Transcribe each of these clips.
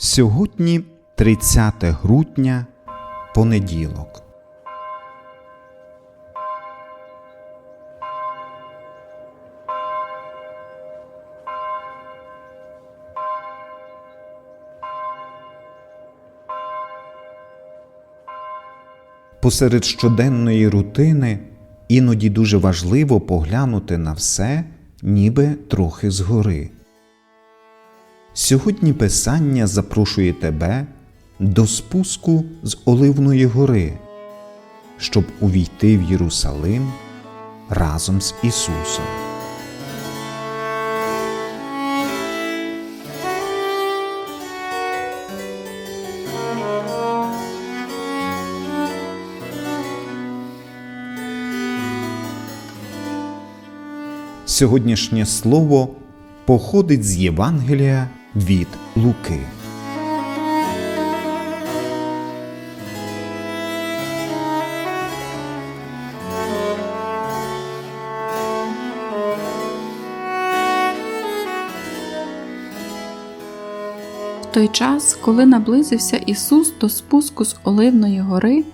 Сьогодні 30 грудня, понеділок. Посеред щоденної рутини іноді дуже важливо поглянути на все, ніби трохи згори. Сьогодні Писання запрошує тебе до спуску з Оливної гори, щоб увійти в Єрусалим разом з Ісусом. Сьогоднішнє слово походить з Євангелія від Луки. В той час, коли наблизився Ісус до спуску з Оливної гори,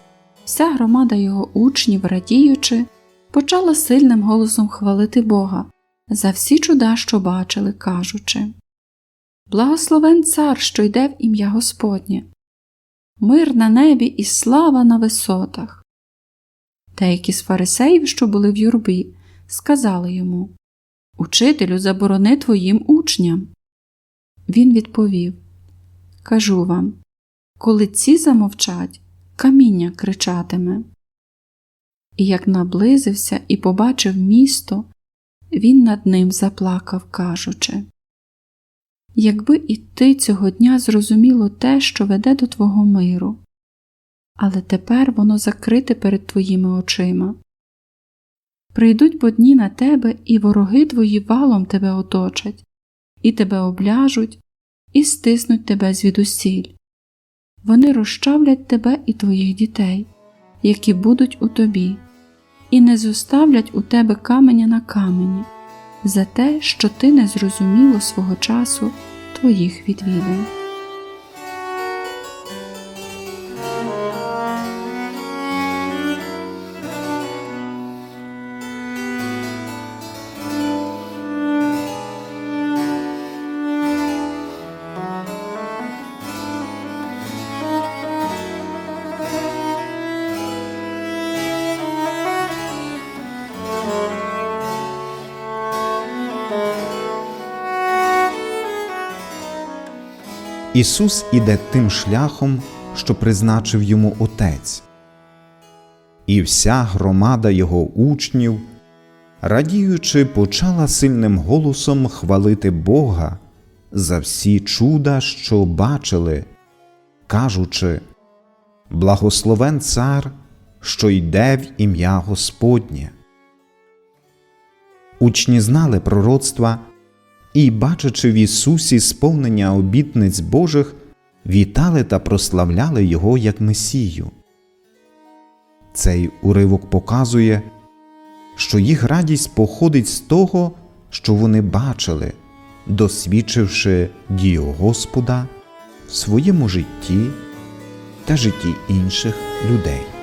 вся громада його учнів, радіючи, почала сильним голосом хвалити Бога за всі чуда, що бачили, кажучи Благословен цар, що йде в ім'я Господнє, мир на небі і слава на висотах. Деякі з фарисеїв, що були в юрбі, сказали йому Учителю, заборони твоїм учням. Він відповів Кажу вам, коли ці замовчать, каміння кричатиме. І як наблизився і побачив місто, він над ним заплакав, кажучи Якби і ти цього дня зрозуміло те, що веде до твого миру, але тепер воно закрите перед твоїми очима. Прийдуть бо дні на тебе, і вороги твої валом тебе оточать, і тебе обляжуть, і стиснуть тебе звідусіль. Вони розчавлять тебе і твоїх дітей, які будуть у тобі, і не зоставлять у тебе каменя на камені за те, що ти не зрозуміло свого часу твоїх відвідин. Ісус іде тим шляхом, що призначив йому Отець. І вся громада його учнів, радіючи, почала сильним голосом хвалити Бога за всі чуда, що бачили, кажучи Благословен цар, що йде в ім'я Господнє. Учні знали пророцтва і, бачачи в Ісусі сповнення обітниць Божих, вітали та прославляли Його як Месію. Цей уривок показує, що їх радість походить з того, що вони бачили, досвідчивши дію Господа в своєму житті та житті інших людей.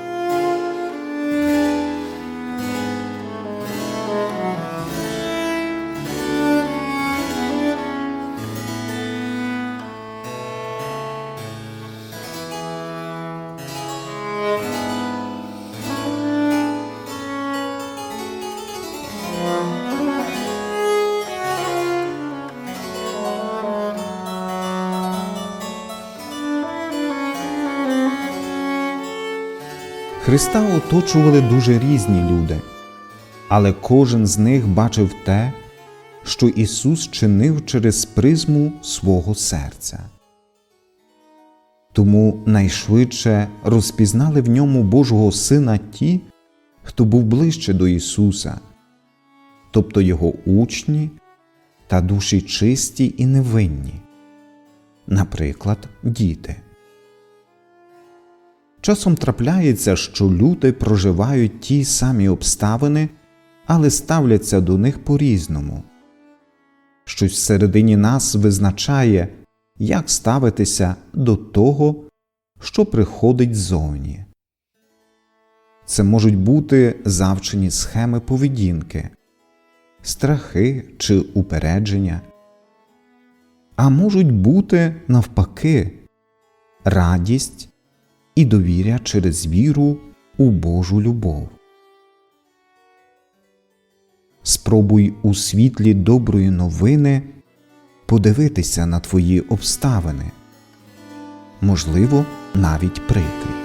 Христа оточували дуже різні люди, але кожен з них бачив те, що Ісус чинив через призму свого серця. Тому найшвидше розпізнали в ньому Божого Сина ті, хто був ближче до Ісуса, тобто Його учні та душі чисті і невинні, наприклад, діти. Часом трапляється, що люди проживають ті самі обставини, але ставляться до них по-різному. Щось всередині нас визначає, як ставитися до того, що приходить ззовні. Це можуть бути завчені схеми поведінки, страхи чи упередження, а можуть бути навпаки радість і довіря через віру у Божу любов. Спробуй у світлі доброї новини подивитися на твої обставини, можливо, навіть прикрі.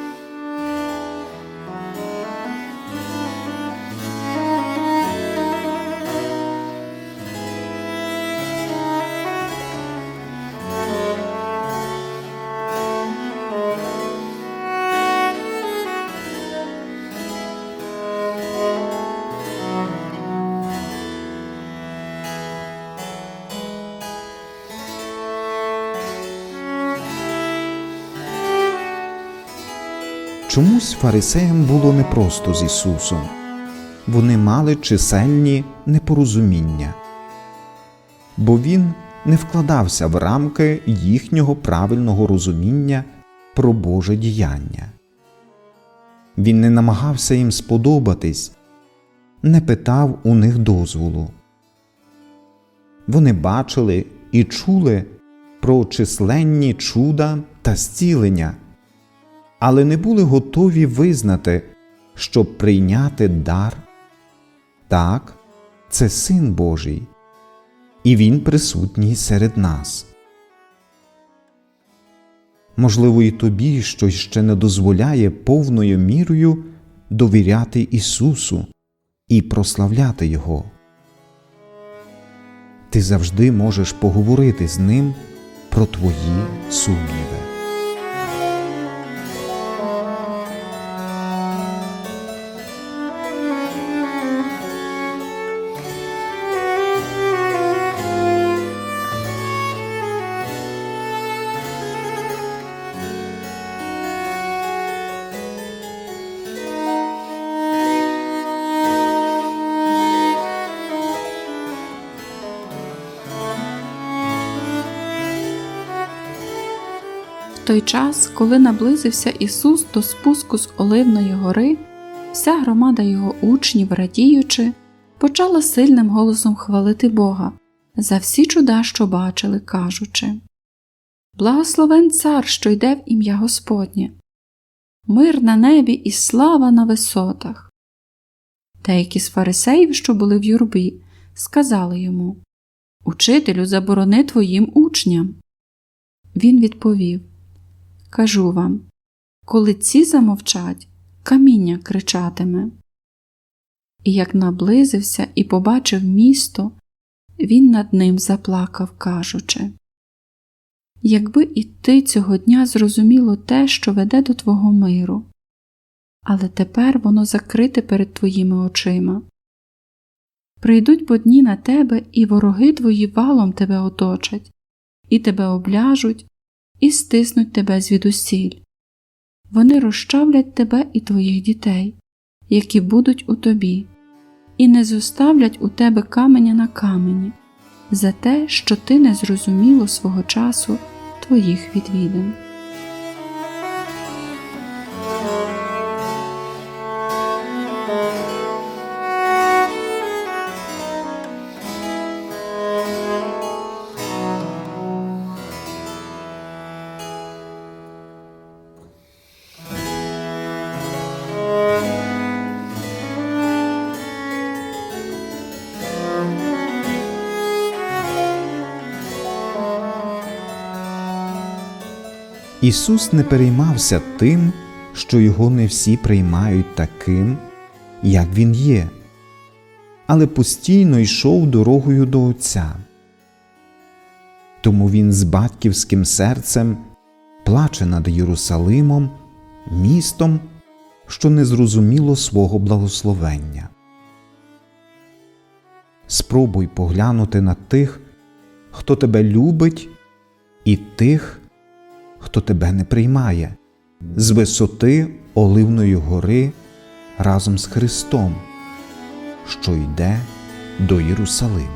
Чомусь фарисеям було непросто з Ісусом. Вони мали чисельні непорозуміння, бо Він не вкладався в рамки їхнього правильного розуміння про Боже діяння. Він не намагався їм сподобатись, не питав у них дозволу. Вони бачили і чули про численні чуда та зцілення але не були готові визнати, щоб прийняти дар. Так, це Син Божий, і Він присутній серед нас. Можливо, і тобі щось ще не дозволяє повною мірою довіряти Ісусу і прославляти Його. Ти завжди можеш поговорити з Ним про твої сумніви. Той час, коли наблизився Ісус до спуску з Оливної гори, вся громада його учнів, радіючи, почала сильним голосом хвалити Бога за всі чуда, що бачили, кажучи Благословен цар, що йде в ім'я Господнє, мир на небі і слава на висотах. Деякі з фарисеїв, що були в юрбі, сказали йому Учителю, заборони твоїм учням. Він відповів Кажу вам, коли ці замовчать, каміння кричатиме. І як наблизився і побачив місто, він над ним заплакав, кажучи Якби і ти цього дня зрозуміло те, що веде до твого миру, але тепер воно закрите перед твоїми очима. Прийдуть бо дні на тебе, і вороги твої валом тебе оточать, і тебе обляжуть, і стиснуть тебе звідусіль. Вони розчавлять тебе і твоїх дітей, які будуть у тобі, і не зоставлять у тебе каменя на камені за те, що ти не зрозуміло свого часу твоїх відвідин. Ісус не переймався тим, що його не всі приймають таким, як Він є, але постійно йшов дорогою до Отця. Тому він з батьківським серцем плаче над Єрусалимом, містом, що не зрозуміло свого благословення. Спробуй поглянути на тих, хто тебе любить, і тих, хто тебе не приймає, з висоти Оливної гори разом з Христом, що йде до Єрусалиму.